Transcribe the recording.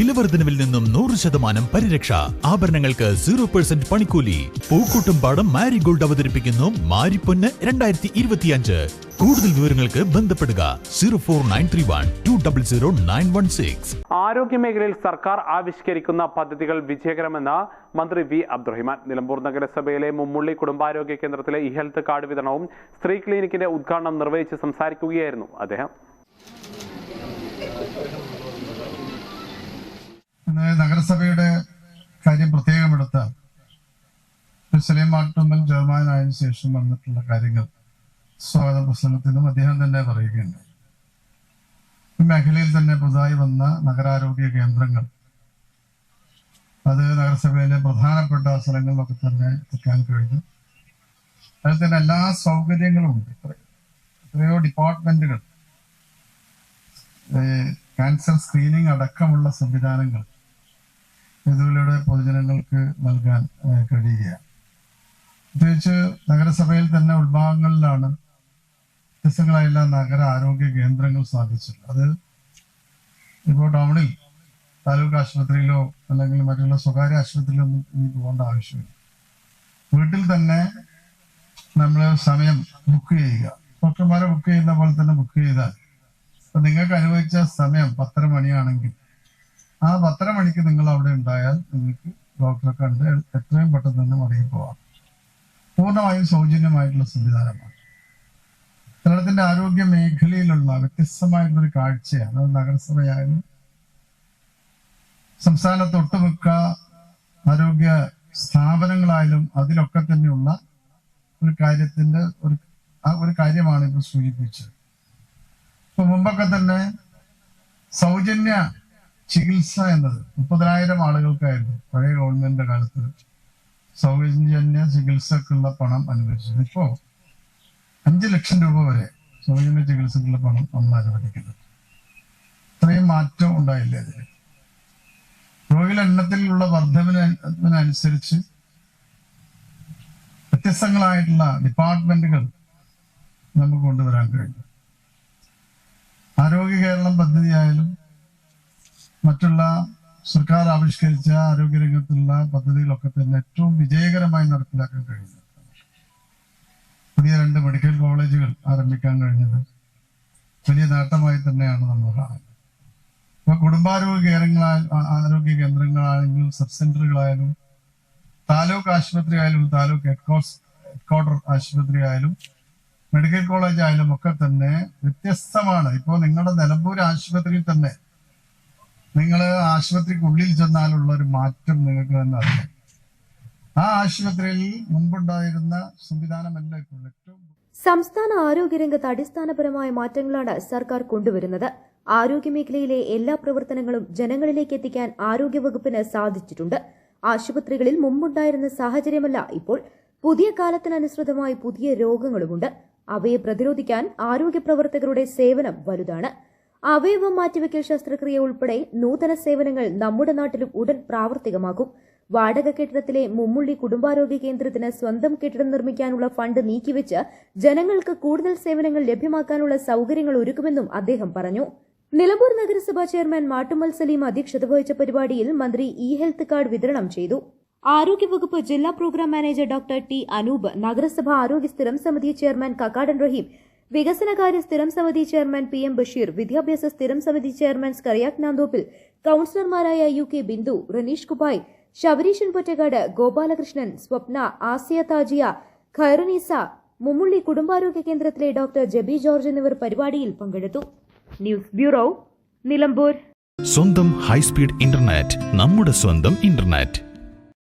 വിലവർദ്ധനവിൽ നിന്നും നൂറ് ശതമാനം പരിരക്ഷ. ആഭരണങ്ങൾക്ക് സീറോ പെർസെന്റ് പണിക്കൂലി. പൂക്കൂട്ടും പാടം മാരിഗോൾഡ് അവതരിപ്പിക്കുന്നു മാരിപ്പൊന്ന് രണ്ടായിരത്തി ഇരുപത്തിയഞ്ച് കൂടുതൽ വിവരങ്ങൾക്ക് ബന്ധപ്പെടുക zero four nine three one two double zero nine one six. ആരോഗ്യ മേഖലയിൽ സർക്കാർ ആവിഷ്കരിക്കുന്ന പദ്ധതികൾ വിജയകരമെന്ന് മന്ത്രി വി അബ്ദുറഹിമാൻ. നിലമ്പൂർ നഗരസഭയിലെ മുമ്മുള്ളി കുടുംബാരോഗ്യ കേന്ദ്രത്തിലെ ഇ ഹെൽത്ത് കാർഡ് വിതരണവും സ്ത്രീ ക്ലിനിക്കിന്റെ ഉദ്ഘാടനം നിർവഹിച്ച് സംസാരിക്കുകയായിരുന്നു അദ്ദേഹം. നഗരസഭയുടെ കാര്യം പ്രത്യേകം എടുത്താൽ സലീം മാട്ടുമ്മൽ ചെയർമാനായതിനു ശേഷം വന്നിട്ടുള്ള കാര്യങ്ങൾ സ്വാഗത പ്രസംഗത്തിലും അദ്ദേഹം തന്നെ പറയുകയുണ്ട് മേഖലയിൽ തന്നെ പുതുതായി വന്ന നഗരാരോഗ്യ കേന്ദ്രങ്ങൾ അത് നഗരസഭയിലെ പ്രധാനപ്പെട്ട സ്ഥലങ്ങളിലൊക്കെ തന്നെ എത്തിക്കാൻ കഴിഞ്ഞു. അതിൽ തന്നെ എല്ലാ സൗകര്യങ്ങളും ഉണ്ട്. എത്രയോ ഡിപ്പാർട്ട്മെന്റുകൾ ക്യാൻസർ സ്ക്രീനിങ് അടക്കമുള്ള സംവിധാനങ്ങൾ ഇതിലൂടെ പൊതുജനങ്ങൾക്ക് നൽകാൻ കഴിയുകയാണ്. പ്രത്യേകിച്ച് നഗരസഭയിൽ തന്നെ ഉത്ഭാഗങ്ങളിലാണ് വ്യത്യസ്തങ്ങളായുള്ള നഗര ആരോഗ്യ കേന്ദ്രങ്ങൾ സ്ഥാപിച്ചത്. അത് ഇപ്പോൾ ടൗണിൽ താലൂക്ക് ആശുപത്രിയിലോ അല്ലെങ്കിൽ മറ്റുള്ള സ്വകാര്യ ആശുപത്രിയിലോ ഒന്നും ഇനി പോകേണ്ട ആവശ്യമില്ല. വീട്ടിൽ തന്നെ നമ്മൾ സമയം ബുക്ക് ചെയ്യുക. ഡോക്ടർമാരെ ബുക്ക് ചെയ്യുന്ന പോലെ തന്നെ ബുക്ക് ചെയ്താൽ നിങ്ങൾക്ക് അനുവദിച്ച സമയം പത്തര മണിയാണെങ്കിൽ ആ പത്തര മണിക്ക് നിങ്ങൾ അവിടെ ഉണ്ടായാൽ നിങ്ങൾക്ക് ഡോക്ടറെ കണ്ട് എത്രയും പെട്ടെന്ന് തന്നെ മടങ്ങി പോവാം. പൂർണമായും സൗജന്യമായിട്ടുള്ള സംവിധാനമാണ്. കേരളത്തിന്റെ ആരോഗ്യ മേഖലയിലുള്ള വ്യത്യസ്തമായിട്ടുള്ള ഒരു കാഴ്ചയാണ്. അത് നഗരസഭയായാലും സംസ്ഥാനത്ത് ഒട്ടുമിക്ക ആരോഗ്യ സ്ഥാപനങ്ങളായാലും അതിലൊക്കെ തന്നെയുള്ള ഒരു കാര്യത്തിന്റെ ഒരു ഒരു കാര്യമാണ് ഇപ്പോൾ സൂചിപ്പിച്ചത്. ഇപ്പൊ മുമ്പൊക്കെ തന്നെ സൗജന്യ ചികിത്സ എന്നത് മുപ്പതിനായിരം ആളുകൾക്കായിരുന്നു പഴയ ഗവൺമെന്റിന്റെ കാലത്ത് സൗജന്യ ചികിത്സക്കുള്ള പണം അനുവദിച്ചത്. ഇപ്പോ അഞ്ചു ലക്ഷം രൂപ വരെ സൗജന്യ ചികിത്സക്കുള്ള പണം നമ്മൾ അനുവദിക്കുന്നത് ഇത്രയും മാറ്റം ഉണ്ടായില്ല അതിൽ രോഗികളുടെ എണ്ണത്തിലുള്ള വ്യത്യസ്തങ്ങളായിട്ടുള്ള ഡിപ്പാർട്ട്മെന്റുകൾ നമുക്ക് കൊണ്ടുവരാൻ കഴിഞ്ഞു ആരോഗ്യ കേരളം പദ്ധതിയായാലും മറ്റുള്ള സർക്കാർ ആവിഷ്കരിച്ച ആരോഗ്യരംഗത്തുള്ള പദ്ധതികളൊക്കെ തന്നെ ഏറ്റവും വിജയകരമായി നടപ്പിലാക്കാൻ കഴിയുന്നു പുതിയ രണ്ട് മെഡിക്കൽ കോളേജുകൾ ആരംഭിക്കാൻ കഴിഞ്ഞത് വലിയ നേട്ടമായി തന്നെയാണ് നമ്മൾ കാണുന്നത്. ഇപ്പൊ കുടുംബാരോഗ്യ കേന്ദ്രങ്ങളായ ആരോഗ്യ കേന്ദ്രങ്ങളാണെങ്കിലും സബ് സെന്ററുകളായാലും താലൂക്ക് ആശുപത്രി ആയാലും താലൂക്ക് ഹെഡ് ക്വാർട്ടർ ആശുപത്രി ആയാലും മെഡിക്കൽ കോളേജ് ആയാലും ഒക്കെ തന്നെ വ്യത്യസ്തമാണ്. ഇപ്പോൾ നിങ്ങളുടെ നിലമ്പൂർ ആശുപത്രിയിൽ തന്നെ നിങ്ങൾ ആശുപത്രിക്കുള്ളിൽ ചെന്നാലുള്ള ഒരു മാറ്റം നിങ്ങൾക്ക് തന്നെ അറിയാം. ആ ആശുപത്രിയിൽ മുമ്പുണ്ടായിരുന്ന സംവിധാനമല്ല ഇപ്പോൾ ഏറ്റവും സംസ്ഥാന ആരോഗ്യരംഗത്ത് അടിസ്ഥാനപരമായ മാറ്റങ്ങളാണ് സർക്കാർ കൊണ്ടുവരുന്നത്. ആരോഗ്യമേഖലയിലെ എല്ലാ പ്രവർത്തനങ്ങളും ജനങ്ങളിലേക്ക് എത്തിക്കാൻ ആരോഗ്യവകുപ്പിന് സാധിച്ചിട്ടുണ്ട്. ആശുപത്രികളിൽ മുമ്പുണ്ടായിരുന്ന സാഹചര്യമല്ല ഇപ്പോൾ. പുതിയ കാലത്തിനനുസൃതമായി പുതിയ രോഗങ്ങളുമുണ്ട്. അവയെ പ്രതിരോധിക്കാൻ ആരോഗ്യ പ്രവർത്തകരുടെ സേവനം വലുതാണ്. അവയവം മാറ്റിവെക്കൽ ശസ്ത്രക്രിയ ഉൾപ്പെടെ നൂതന സേവനങ്ങൾ നമ്മുടെ നാട്ടിലും ഉടൻ പ്രാവർത്തികമാകും. വാടക കെട്ടിടത്തിലെ മുമ്മുള്ളി കുടുംബാരോഗ്യ കേന്ദ്രത്തിന് സ്വന്തം കെട്ടിടം നിർമ്മിക്കാനുള്ള ഫണ്ട് നീക്കിവെച്ച് ജനങ്ങൾക്ക് കൂടുതൽ സേവനങ്ങൾ ലഭ്യമാക്കാനുള്ള സൗകര്യങ്ങൾ ഒരുക്കുമെന്നും അദ്ദേഹം പറഞ്ഞു. നിലമ്പൂർ നഗരസഭാ ചെയർമാൻ മാട്ടുമൽ സലീം അധ്യക്ഷത വഹിച്ച പരിപാടിയിൽ മന്ത്രി ഇ ഹെൽത്ത് കാർഡ് വിതരണം ചെയ്തു. ആരോഗ്യവകുപ്പ് ജില്ലാ programme manager doctor T Anoop നഗരസഭാ ആരോഗ്യ സ്ഥിരം സമിതി ചെയർമാൻ കക്കാടൻ റഹീം വികസനകാര്യ സ്ഥിരം സമിതി ചെയർമാൻ പി എം ബഷീർ വിദ്യാഭ്യാസ സ്ഥിരം സമിതി ചെയർമാൻ സ്കറിയാക് നാന്തോപ്പിൽ കൌൺസിലർമാരായ യു കെ ബിന്ദു റനീഷ് കുബായ് ശബരീഷൻ പൊറ്റക്കാട് ഗോപാലകൃഷ്ണൻ സ്വപ്ന ആസിയ താജിയ ഖൈറുനീസ മുമ്മുള്ളി കുടുംബാരോഗ്യ കേന്ദ്രത്തിലെ ഡോക്ടർ ജബി ജോർജ് എന്നിവർ പരിപാടിയിൽ പങ്കെടുത്തു. News bureau Nilambur. സ്വന്തം ഹൈസ്പീഡ് ഇന്റർനെറ്റ് നമ്മുടെ സ്വന്തം ഇന്റർനെറ്റ്.